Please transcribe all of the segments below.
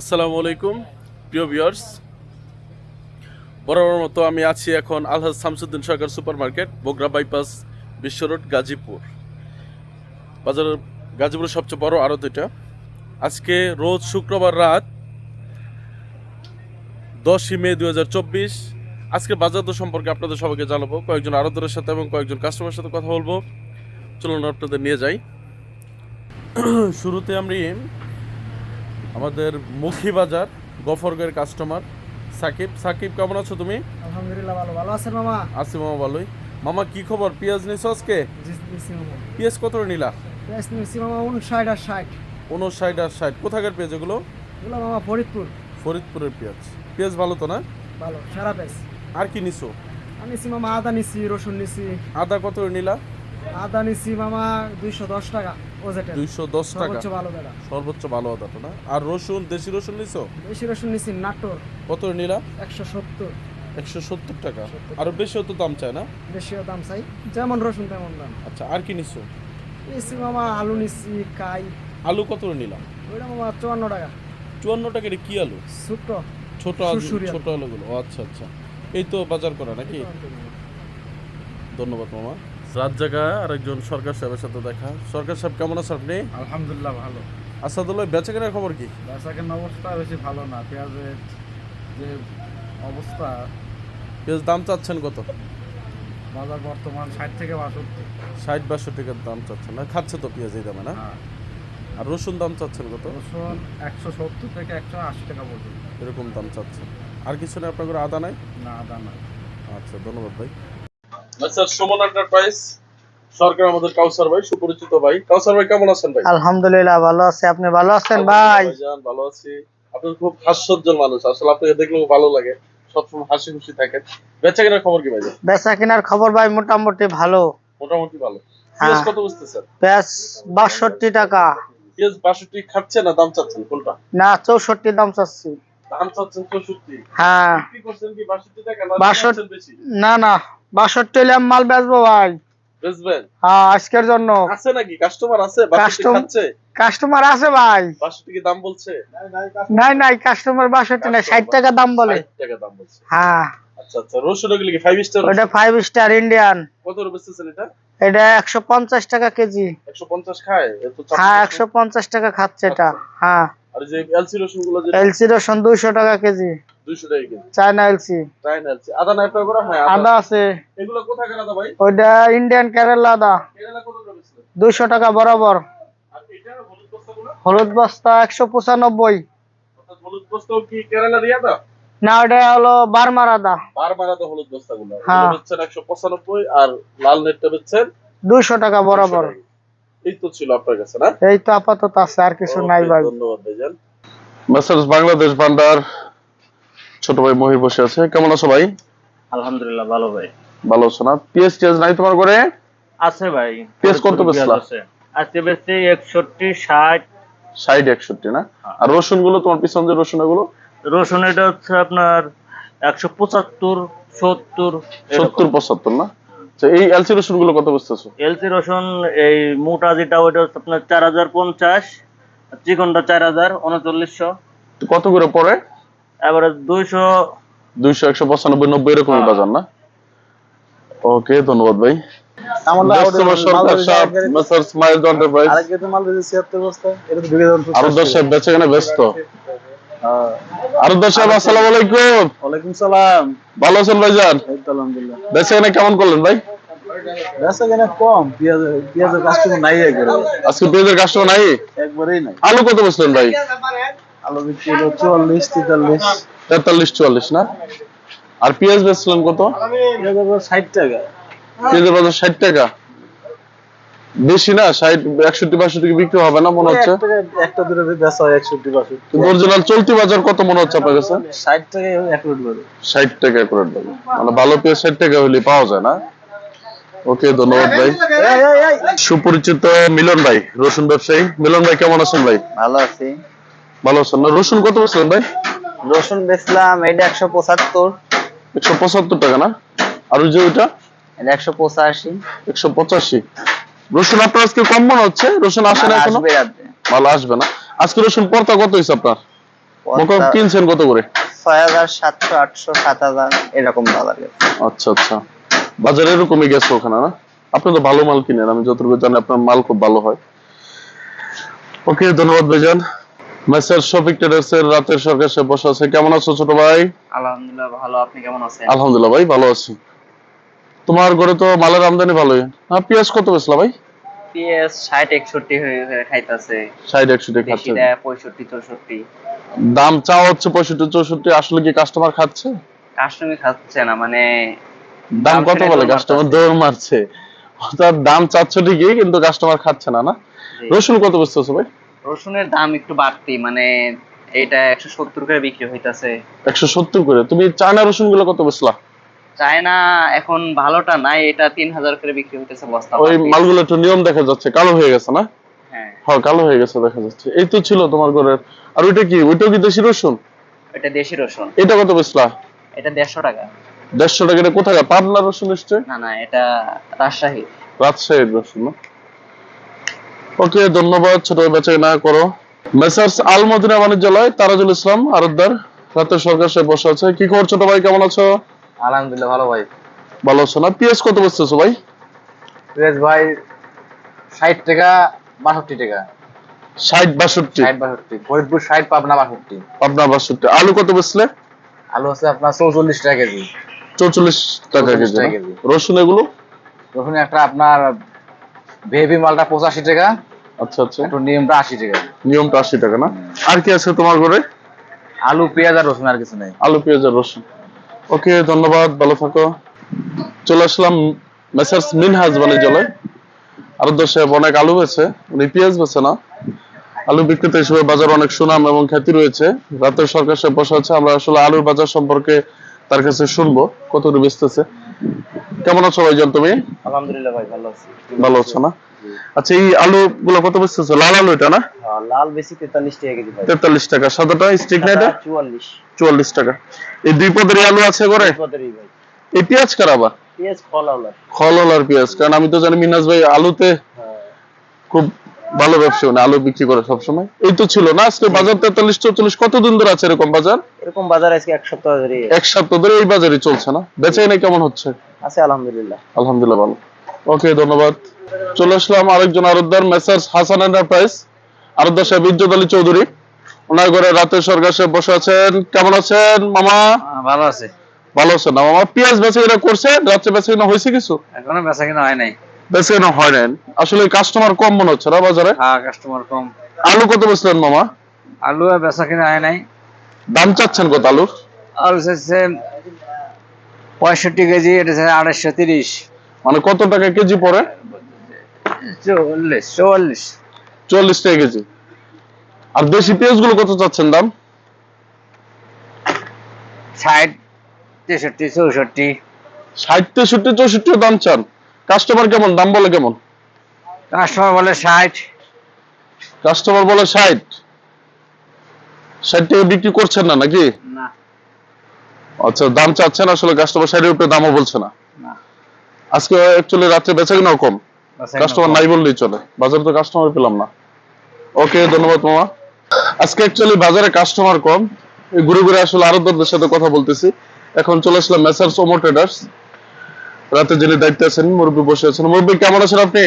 আসসালামু আলাইকুম, প্রিয় ভিউয়ার্স বরাবর মতো আমি আছি এখন Alhaj Shamsuddin Sarkar super market Bogra bypass, Bishwa road, Gazipur. বাজার গাজীপুরের সবচেয়ে বড় আরও দুইটা আজকে রোজ শুক্রবার রাত দশই মে দু হাজার চব্বিশ। আজকে বাজার দর সম্পর্কে আপনাদের সবাইকে জানাব, কয়েকজন আরতদের সাথে এবং কয়েকজন কাস্টমারের সাথে কথা বলব। চলুন আপনাদের নিয়ে যাই। শুরুতে আমি আমাদের মুখী বাজার গফরগের কাস্টমার সাকিব। সাকিব কেমন আছো তুমি? আলহামদুলিল্লাহ ভালো। ভালো আছেন মামা? আসি মামা ভালোই। মামা কি খবর? পেঁয়াজ নিছো আজকে? পেঁয়াজ কত নিলা? পেঁয়াজ নিছি মামা উনষাট আর ষাট। উনষাট আর ষাট। কোথাকার পেঁয়াজ এগুলো? এগুলো মামা ফরিদপুর। ফরিদপুরের পেঁয়াজ। পেঁয়াজ ভালো তো না? ভালো সারা পেঁয়াজ। আর কি নিছো? আমি নিছি মামা আদা নিছি রসুন নিছি। আদা কত নিলা? আদা নিছি মামা দুইশো দশ টাকা। দুইশো দশ টাকা। সর্বোচ্চ ভালো বেড়া সর্বোচ্চ ভালো আদাটা না? আর রসুন দেশি রসুন নিছো? বেশি রসুন নিছি নাটোর। কত নিলা? একশো সত্তর। একশো সত্তর টাকা। আরও বেশি তো দাম চায় না? বেশিও দাম চাই। যেমন রসুন তেমন দাম। আচ্ছা আর কি নিছো? নিছি মামা আলু নিছি কাই। আলু কত করে নিলা? ওইটা মামা চুয়ান্ন টাকা। চুয়ান্ন টাকা এটা কি আলু? ছোট্ট ছোট আলু। ছোট আলুগুলো। আচ্ছা আচ্ছা। এই তো বাজার করা নাকি? ধন্যবাদ মামা। রাত জায়গায় আরেকজন সরকার সাহেবের সাথে দেখা। সরকার সাহেব কেমন আছেন আপনি? আলহামদুলিল্লাহ ভালো। আসাদুল্লাহ বেচা কেনার খবর কি? বেচা কেনার অবস্থা বেশি ভালো না। পেঁয়াজের যে অবস্থা পেঁয়াজ দাম চাচ্ছেন কত? বাজার বর্তমান ষাট থেকে বাষট্টি। ষাট বাষট্টি টাকার দাম চাচ্ছেন। না খাচ্ছে তো পেঁয়াজ এই দামে না? হ্যাঁ। আর রসুন দাম চাচ্ছেন কত? রসুন একশো সত্তর থেকে একশো আশি টাকা পর্যন্ত। এরকম দাম চাচ্ছেন। আর কিছু নেই আপনার আদা নাই? না আদা নাই। আচ্ছা ধন্যবাদ ভাই। স্যার সুমন এন্টারপ্রাইজ সরকার আমাদের কাউসার ভাই সুপরিচিত ভাই। কাউসার ভাই কেমন আছেন ভাই? আলহামদুলিল্লাহ ভালো আছে। আপনি ভালো আছেন ভাই? ভালো আছি। আপনি খুব হাস্যোজ্জ্বল মানুষ। আসলে আপনাকে দেখলে ভালো লাগে। সবসময় হাসি খুশি থাকেন। বেচা কেনার খবর কি ভাইজান? বেচা কেনার খবর ভাই মোটামুটি ভালো। মোটামুটি ভালো। হ্যাঁ। পেঁয়াজ কত বুঝতেছেন? পেঁয়াজ বাষট্টি টাকা। পেঁয়াজ বাষট্টি খাচ্ছে না দাম চাচ্ছেন? কোনটা? না চৌষট্টি দাম চাচ্ছি। হ্যাঁ। বিক্রি করছেন কি বাষট্টি টাকা না বাষট্টি- চাচ্ছেন বেশি? না না। বাষট্টি মাল বেচবো ভাই। বেচবেন? হ্যাঁ আজকের জন্য। আছে নাকি? কাস্টমার আছে? বাষট্টি Custom- খাচ্ছে? কাস্টমার আছে ভাই। বাষট্টি কি দাম বলছে? নাই নাই কাস্টমার বাষট্টি না ষাট টাকা দাম বলে। টাকা দাম বলছে। হ্যাঁ। আচ্ছা আচ্ছা রসুন ওগুলি ফাইভ স্টার ওটা ফাইভ স্টার ইন্ডিয়ান কত বেচতেছেন এটা? এটা একশো পঞ্চাশ টাকা কেজি। একশো পঞ্চাশ খায়? হ্যাঁ একশো পঞ্চাশ টাকা খাচ্ছে এটা। হ্যাঁ। আর যে এলসি রসুনগুলো যে এলসি রসুন দুইশো টাকা কেজি। দুইশো টাকা কেজি। China LC. তাই না এলসি। আদা নাই আপনার করা হ্যাঁ আদা। আছে। এগুলো আদা ভাই? ওইটা ইন্ডিয়ান কেরালা আদা। কেরালা কত করে বেচলেন দুইশো টাকা বরাবর। আর এটা হলুদ বস্তাগুলো হলুদ বস্তা একশো পঁচানব্বই। অর্থাৎ হলুদ বস্তাও কি কেরালা দিয়ে আদা? না ওটা হলো বারমার আদা। বারবার আদা হলুদ বস্তাগুলো হ্যাঁ। এগুলো একশো পঁচানব্বই আর লাল নেটটা বেচছেন দুইশো টাকা বরাবর। 200। এই তো ছিল আপনার কাছে না? এই তো আপাতত আছে আর কিছু নাই ভাই। ধন্যবাদ ভাইজান। মাস্টার্স বাংলাদেশ ভান্ডার ছোট ভাই মহির বসে আছে। কেমন আছো ভাই? আলহামদুলিল্লাহ ভালো ভাই। ভালো আছো না? পিএস টিএস নাই তোমার করে আছে ভাই পেঁয়াজ কত বেচলা? আজকে বেচছি একষট্টি ষাট। ষাট একষট্টি না? আর রসুনগুলো তোমার পিছন যে রসুনগুলো রসুন এটা হচ্ছে আপনার একশো পঁচাত্তর সত্তর সত্তর পঁচাত্তর না? এই এলসি রসুনগুলো কত এলসি রসুন এই মোটা যেটা ওইটা হচ্ছে আপনার চার হাজার পঞ্চাশ চিকনটা চার হাজার উনচল্লিশশো। কত করে পড়ে? এবারে দুইশো দুইশো একশো পঁচানব্বই নব্বই এরকমই হ্যাঁ। বাজার না? ওকে ধন্যবাদ ভাই। আরও দশ সাহেব বেচে কেনা ব্যস্ত। আরও সাহেব আসসালামু আলাইকুম। ওয়ালাইকুম সালাম। ভালো আছেন ভাইজান? আলহামদুলিল্লাহ। বেচে কেমন করলেন ভাই? বেচা কেনা কম পেঁয়াজ পেঁয়াজের কাস্টমার নাই একবারে। আজকে পেঁয়াজের কাস্টমার নাই? একবারেই নাই। আলু কত বেচলেন ভাই? আলু বিক্রি হলো চুয়াল্লিশ তেতাল্লিশ। তেতাল্লিশ চুয়াল্লিশ না? আর পেঁয়াজ বেচলেন কত? পেঁয়াজ আবার ষাট টাকা। পেঁয়াজের বাজার ষাট টাকা। বেশি না ষাট একষট্টি বাষট্টি বিক্রি হবে না মনে হচ্ছে? একটা দূরে বেচা হয় একষট্টি বাষট্টি। অরিজিনাল চলতি বাজার কত মনে হচ্ছে আপনার কাছে? ষাট টাকায় এক রোড ষাট টাকা করে দেবে মানে ভালো পেঁয়াজ ষাট টাকা হলে পাওয়া যায় না? ওকে ধন্যবাদ ভাই। সুপরিচিত মিলন ভাই রসুন ব্যবসায়ী। মিলন ভাই কেমন আছেন ভাই? ভালো আছি। ভালো আছেন না? রসুন কত বেচলেন ভাই? রসুন বেচলাম এটা একশো পঁচাত্তর। একশো পঁচাত্তর টাকা না? আর ওই যে ওইটা? এটা একশো পঁচাশি। একশো পঁচাশি। রসুন আপনার আজকে কম মনে হচ্ছে? রসুন আসে না এখনও? ভালো আসবে না। আজকে রসুন পর্তা কত হয়েছে আপনার? মোকাম কিনছেন কত করে? ছয় হাজার সাতশো আটশো সাত হাজার এরকম বাজার আচ্ছা আচ্ছা। বাজারে এরকমই গেছে ওখানে না? আপনি তো ভালো মাল কিনেন আমি যতটুকু জানি আপনার মাল খুব ভালো হয়। ওকে ধন্যবাদ ভাইজান। মেসার শপিং ট্রেডার্স এর রাতের সরকার সে বসে আছে। কেমন আছো ছোট ভাই? আলহামদুলিল্লাহ ভালো। আপনি কেমন আছেন? আলহামদুলিল্লাহ ভাই ভালো আছি। তোমার ঘরে তো মালের আমদানি ভালোই। হ্যাঁ পেঁয়াজ কত বেচলা ভাই? পিএস ষাট একষট্টি হয়ে খাইতেছে। ষাট একশো খাচ্ছে। পঁয়ষট্টি চৌষট্টি। দাম চাওয়া হচ্ছে পঁয়ষট্টি চৌষট্টি আসলে কি কাস্টমার খাচ্ছে? কাস্টমার খাচ্ছে না মানে দাম কত বলে কাস্টমার। দৌড় মারছে। অর্থাৎ দাম চাচ্ছ ঠিকই কিন্তু কাস্টমার খাচ্ছে না না? রসুন কত বেচতেছো ভাই? রসুনের দাম একটু বাড়তি মানে এটা একশো সত্তর করে বিক্রি হইতাছে। একশো সত্তর করে। তুমি চায়না রসুনগুলো কত বেচলা? চায়না এখন ভালোটা নাই এটা তিন হাজার করে বিক্রি হইতেছে বস্তা ওই মালগুলো একটু নিয়ম দেখা যাচ্ছে কালো হয়ে গেছে না? হ্যাঁ। হ্যাঁ কালো হয়ে গেছে দেখা যাচ্ছে। এই তো ছিল তোমার ঘরের। আর ওইটা কি? ওইটাও কি দেশি রসুন? এটা দেশি রসুন। এটা কত বেচলা? এটা দেড়শো টাকা। দেড়শো টাকা এটা কোথায় পাবনা রসুন এসছে? না না এটা রাজশাহী। রাজশাহীর রসুন না? ওকে ধন্যবাদ ছোট বেচে না করো। মেসার্স আল মদিনা বাণিজ্যালয় তারাজুল ইসলাম আরদ্দার। রাতের সরকার সে বসে আছে। কি খবর ছোট ভাই কেমন আছো? আলহামদুলিল্লাহ ভালো ভাই। ভালো পিএস কত ভাই? সুরেশ ভাই ষাট টাকা বাষট্টি টাকা। ষাট বাষট্টি? ষাট বাষট্টি। ফরিদপুর ষাট পাবনা বাষট্টি। পাবনা বাষট্টি। আলু কত বেচলে আলু আছে আপনার চৌচল্লিশ টাকা কেজি। চৌচল্লিশ টাকা 44 কেজি টাকা কেজি। রসুন এগুলো? রসুন একটা আপনার ভেবি মালটা পঁচাশি টাকা। আচ্ছা আচ্ছা। একটু নিয়মটা আশি টাকা। নিয়মটা আশি টাকা না? আর কি আছে তোমার ঘরে? আলু পেঁয়াজ আর রসুন আর কিছু নেই। আলু পেঁয়াজ আর রসুন। ওকে ধন্যবাদ ভালো থাকো। চলে আসলাম মেসার্স মিনহাজ বাণিজ্যালয়। আরও সাহেব অনেক আলু বেছে উনি পেঁয়াজ বেছে না। আলু বিক্রেতা হিসেবে বাজার অনেক সুনাম এবং খ্যাতি রয়েছে। রাতের সরকার সাহেব বসে আছে আমরা আসলে আলুর বাজার সম্পর্কে তার কাছে শুনব কত করে বেচতেছে। কেমন আছো ভাইজান তুমি? আলহামদুলিল্লাহ ভাই ভালো আছি। ভালো আছো না? আচ্ছা এই আলু গুলো কত বেচতেছে? লাল আলু এটা না? লাল বেশি তেতাল্লিশ টাকা কেজি ভাই তেতাল্লিশ টাকা। সাদাটা স্টিক না এটা চুয়াল্লিশ। চুয়াল্লিশ টাকা। এই দুই পদের আলু আছে করে পদেরই ভাই। এই পেঁয়াজ কারাবা পেঁয়াজ খললার পেঁয়াজ। কারণ আমি তো জানি মিনাজ ভাই আলুতে খুব ভালো ব্যবসা উনি আলু বিক্রি করে সবসময়। এই তো ছিল না আজকে বাজার তেতাল্লিশ চৌচল্লিশ কতদিন ধরে আছে এরকম বাজার? এরকম বাজার আজকে এক সপ্তাহ ধরে। এক সপ্তাহ ধরে এই বাজারই চলছে না? বেচাই না কেমন হচ্ছে? আছে আলহামদুলিল্লাহ। আলহামদুলিল্লাহ ভালো। ওকে ধন্যবাদ। চলে আসলাম আরেকজন আরবদার মেসার্স হাসান এন্টারপ্রাইজ আরবদার সাহেব ইজ্জত আলী চৌধুরী। ওনার ঘরে রাতের সরকার সাহেব বসে আছেন। কেমন আছেন মামা? ভালো আছে। ভালো আছেন না মামা? পেঁয়াজ বেচা কিনা করছে রাত্রে বেচা কিনা হয়েছে কিছু? এখনও বেচা কিনা হয় নাই। বেচা কিনা হয় নাই। আসলে কাস্টমার কম মনে হচ্ছে না বাজারে? হ্যাঁ কাস্টমার কম। আলু কত বেচলেন মামা? আলু বেচা কিনা হয় নাই। দাম চাচ্ছেন কত আলুর আলু হচ্ছে পঁয়ষট্টি কেজি এটা আড়াইশো তিরিশ। মানে কত টাকা কেজি পড়ে? চল্লিশ চুয়াল্লিশ চল্লিশ টাকা কেজি। আর দেশি পেঁয়াজগুলো কত চাচ্ছেন দাম? ষাট তেষট্টি চৌষট্টি। ষাট তেষট্টি চৌষট্টি দাম চান। কাস্টমার কেমন? দাম বলে কেমন? কাস্টমার বলে ষাট। কাস্টমার বলে ষাট। ষাট টাকা বিক্রি করছেন না নাকি? না। আচ্ছা দাম চাচ্ছেন আসলে কাস্টমার ষাটের উপরে দামও বলছে না। না। আজকে অ্যাকচুয়ালি রাত্রে বেচা কিনাও কম। কাস্টমার নাই বললেই চলে। বাজারে তো কাস্টমার পেলাম না। ওকে ধন্যবাদ মামা। আজকে অ্যাকচুয়ালি বাজারে কাস্টমার কম। ঘুরে ঘুরে আসলে আরবদের সাথে কথা বলতেছি। এখন চলে আসলাম মেসার্স ওমো ট্রেডার্স রাতে যিনি দায়িত্বে আছেন মুরব্বী বসে আছেন। মুরব্বী কেমন আছেন আপনি?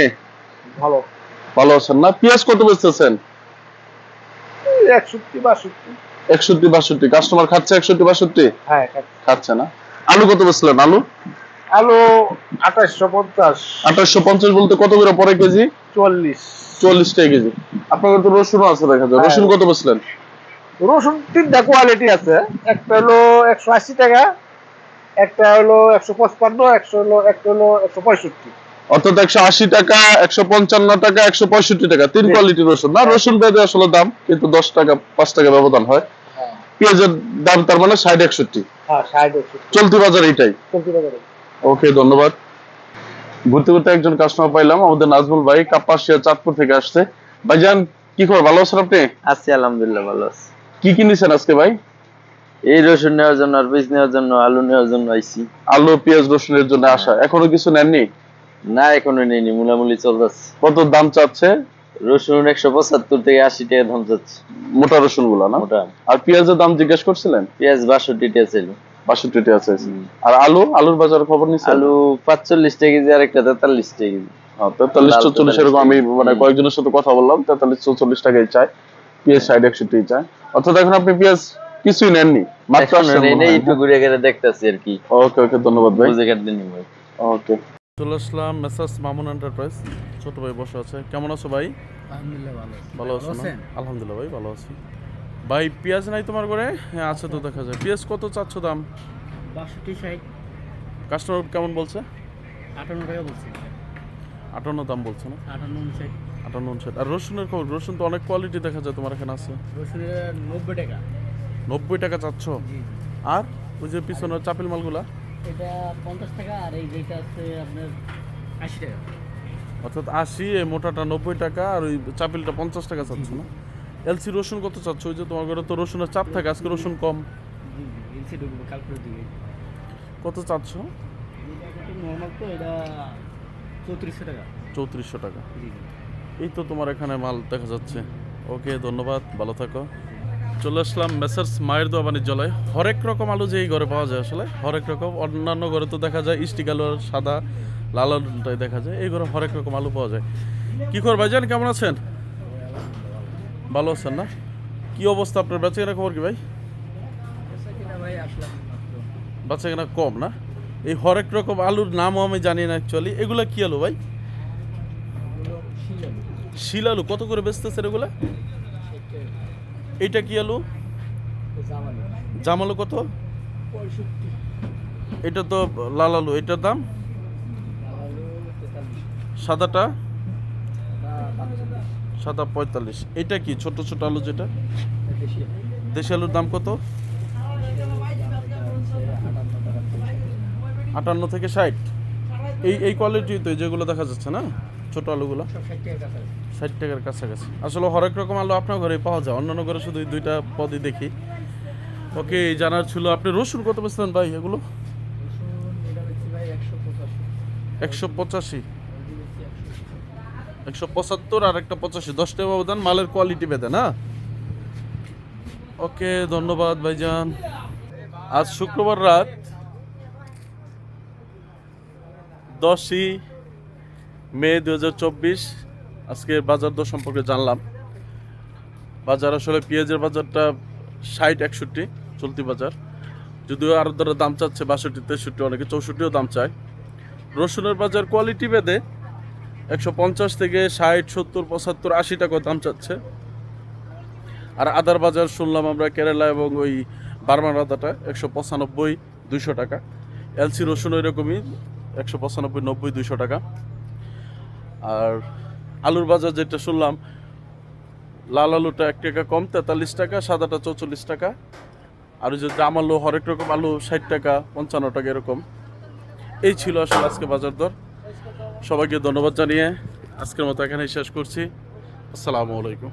ভালো। ভালো আছেন না? পেঁয়াজ কত বেচতেছেন? একষট্টি বাষট্টি। একষট্টি বাষট্টি। কাস্টমার খাচ্ছে একষট্টি বাষট্টি? হ্যাঁ খাচ্ছে না। আলু কত বেচলেন? আলু? আলু আঠাশশো পঞ্চাশ। আঠাশশো পঞ্চাশ বলতে কত করে পরে কেজি? চুয়াল্লিশ চল্লিশ টাকা কেজি। আপনাদের তো রসুনও আছে দেখা যায়। রসুন কত বেচলেন রসুন তিনটা কোয়ালিটি আছে। একটা হলো একশো আশি টাকা একটা হলো একশো পঁচপান্ন একশো হলো একটা হলো একশো পঁয়ষট্টি। অর্থাৎ একশো আশি টাকা একশো পঞ্চান্ন টাকা একশো পঁয়ষট্টি টাকা। তিন কোয়ালিটির রসুন। না রসুন ভেদে আসলে দাম কিন্তু দশ টাকা পাঁচ টাকা ব্যবধান হয়। পেঁয়াজের দাম তার মানে ষাট একষট্টি। হ্যাঁ ষাট একষট্টি। চলতি বাজার এইটাই। চলতি বাজারে ওকে ধন্যবাদ। ঘুরতে ঘুরতে একজন কাস্টমার পাইলাম আমাদের নাজমুল ভাই কাপাসিয়া চাঁদপুর থেকে আসছে। ভাইজান কি খবর? ভালো আছেন আপনি? আছি আলহামদুলিল্লাহ ভালো আছি। কি কিনেছেন আজকে ভাই? এই রসুন নেওয়ার জন্য আর বীজ নেওয়ার জন্য আলু নেওয়ার জন্য আইছি। আলু পেঁয়াজ রসুনের জন্য আসা। এখনও কিছু নেননি? না এখনও নেইনি মুলামুলি চলতেছে। কত দাম চাচ্ছে? রসুন একশো পঁচাত্তর থেকে আশি টাকা দাম যাচ্ছে মোটা রসুনগুলা না? মোটা। আর পেঁয়াজের দাম জিজ্ঞেস করছিলেন? পেঁয়াজ বাষট্টি টাকা ছিল। বাষট্টি টাকা আছে আর আলু? আলুর বাজার খবর নিচ্ছেন আলু পাঁচচল্লিশ টাকা কেজি আর একটা তেতাল্লিশ টাকা কেজি। হ্যাঁ, তেতাল্লিশ লাল চৌচল্লিশ এরকম আমি মানে কয়েকজনের সাথে কথা বললাম তেতাল্লিশ চৌচল্লিশ টাকাই চাই পেঁয়াজ ষাট একষট্টি চাই অর্থাৎ এখন আপনি পেঁয়াজ কিছুই নেননি মাত্র একটু ঘুরে ঘুরে দেখতেছি আর কি। ওকে ওকে ধন্যবাদ ভাই। বুঝে কাটতে নিব ওকে। চলে আসলাম মেসার্স মামুন এন্টারপ্রাইজ। ছোট ভাই বসে আছে। কেমন আছো ভাই? আলহামদুলিল্লাহ ভালো। ভালো আছো আলহামদুলিল্লাহ ভাই ভালো আছি। ভাই পেঁয়াজ নাই তোমার করে হ্যাঁ আছে তো দেখা যায়। পেঁয়াজ কত চাচ্ছ দাম? বাষট্টি ষাট। কাস্টমার কেমন বলছে? আটান্ন টাকা বলছি। আটান্ন দাম বলছে না? আটান্ন উনষাট আটান্ন উনষাট আর রসুনের খবর? রসুন তো অনেক কোয়ালিটি দেখা যায় তোমার এখানে আছে। রসুনের নব্বই টাকা। নব্বই টাকা চাচ্ছ? আর ওই যে পিছনের চাপিল মালগুলা? এটা পঞ্চাশ টাকা আর এই যেটা আছে আপনার আশি টাকা। অর্থাৎ আশি এই মোটাটা নব্বই টাকা আর ওই চাপিলটা পঞ্চাশ টাকা চাচ্ছ না? এলসি রসুন কত চাচ্ছ? ওই যে তোমার ঘরে তো রসুনের চাপ থাকে, আজকে রসুন কম। কত চাচ্ছ? চৌত্রিশশো টাকা। চৌত্রিশশো টাকা এই তো তোমার এখানে মাল দেখা যাচ্ছে। ওকে, ধন্যবাদ, ভালো থাকো। চলে আসলাম মেসার্স মায়ের দোয়া বাণিজ্যালয়। হরেক রকম আলু যে এই ঘরে পাওয়া যায় আসলে, হরেক রকম। অন্যান্য ঘরে তো দেখা যায় ইস্টিক আলু সাদা লাল আলুটাই দেখা যায়। এই ঘরে হরেক রকম আলু পাওয়া যায়। কি খবর ভাইজান, কেমন আছেন? ভালো আছেন না? কি অবস্থা আপনার? বেচা কেনা খবর কি ভাই? ভাই আসলাম বেচা কেনা কম না? এই হরেক রকম আলুর নামও আমি জানি না অ্যাকচুয়ালি এগুলা কি আলু ভাই? শিল আলু। কত করে বেচতেছেন এগুলা? এইটা কি আলু? জামালু কত? এটা তো লাল আলু। এটার দাম? সাদাটা সাদা পঁয়তাল্লিশ। এটা কি ছোট ছোট আলু যেটা? দেশি আলুর দাম কত? আটান্ন থেকে ষাট। এই এই কোয়ালিটি তো যেগুলো দেখা যাচ্ছে না ছোট আলুগুলো। ষাট টাকার কাছাকাছি। আসলে হরেক রকম আলু আপনার ঘরে পাওয়া যায়। অন্যান্য ঘরে শুধু দুইটা পদই দেখি। ওকে জানার ছিল আপনি রসুন কত বেচলেন ভাই এগুলো? একশো পঁচাশি। একশো পঁচাত্তর আর একটা পঁচাশি। দশ ব্যবধান, মালের কোয়ালিটি বেঁধে না? ওকে, ধন্যবাদ, ভাইজান। আজ শুক্রবার রাত দশই মে দু হাজার চব্বিশ। আজকে বাজার দর সম্পর্কে জানলাম। বাজার আসলে পেঁয়াজের বাজারটা ষাট, একষট্টি, চলতি বাজার। যদিও আরও দাম চাচ্ছে বাষট্টি, তেষট্টি, অনেকে চৌষট্টিও দাম চায়। রসুনের বাজার কোয়ালিটি বেদে একশো পঞ্চাশ থেকে ষাট, সত্তর, পঁচাত্তর, আশি টাকা দাম চাচ্ছে। আর আদার বাজার শুনলাম আমরা কেরালা এবং ওই বার্মার আদাটা একশো পঁচানব্বই, দুইশো টাকা। এলসি রসুন ওই রকমই একশো পঁচানব্বই, নব্বই, দুইশো টাকা। আর আলুর বাজার যেটা শুনলাম, লাল আলুটা এক টাকা কম, তেতাল্লিশ টাকা, সাদাটা চৌচল্লিশ টাকা। আর যে জাম আলু, হরেক রকম আলু ষাট টাকা, পঞ্চান্ন টাকা এরকম। এই ছিল আসলে আজকে বাজার দর। সবাইকে ধন্যবাদ জানিয়ে আজকের মতো এখানেই শেষ করছি। আসসালামু আলাইকুম।